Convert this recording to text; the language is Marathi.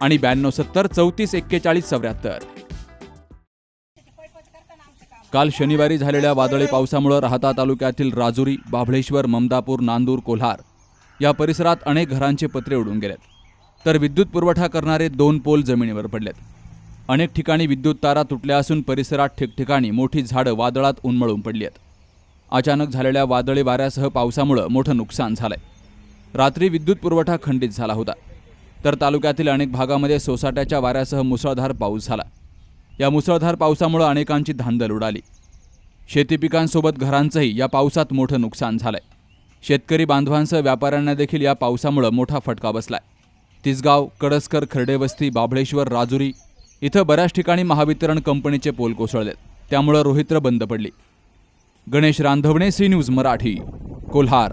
आणि ब्याण्णव सत्तर चौतीस एक्केचाळीस चौऱ्याहत्तर. काल शनिवारी झालेल्या वादळी पावसामुळे राहता तालुक्यातील राजुरी बाभळेश्वर ममदापूर नांदूर कोल्हार या परिसरात अनेक घरांचे पत्रे उडून गेलेत. तर विद्युत पुरवठा करणारे दोन पोल जमिनीवर पडलेत. अनेक ठिकाणी विद्युत तारा तुटल्या असून परिसरात ठिकठिकाणी मोठी झाडं वादळात उन्मळून पडली आहेत अचानक झालेल्या वादळी वाऱ्यासह पावसामुळं मोठं नुकसान झालंय. रात्री विद्युत पुरवठा खंडित झाला होता. तर तालुक्यातील अनेक भागामध्ये सोसाट्याच्या वाऱ्यासह मुसळधार पाऊस झाला. या मुसळधार पावसामुळे अनेकांची धांदल उडाली. शेती पिकांसोबत घरांचंही या पावसात मोठं नुकसान झालंय. शेतकरी बांधवांसह व्यापाऱ्यांना देखील या पावसामुळं मोठा फटका बसलाय. तिसगाव कडसकर खर्डेवस्ती बाभळेश्वर राजुरी इथं बऱ्याच ठिकाणी महावितरण कंपनीचे पोल कोसळलेत. त्यामुळं रोहित्र बंद पडली. Ganesh Randhavane C news Marathi Kolhar.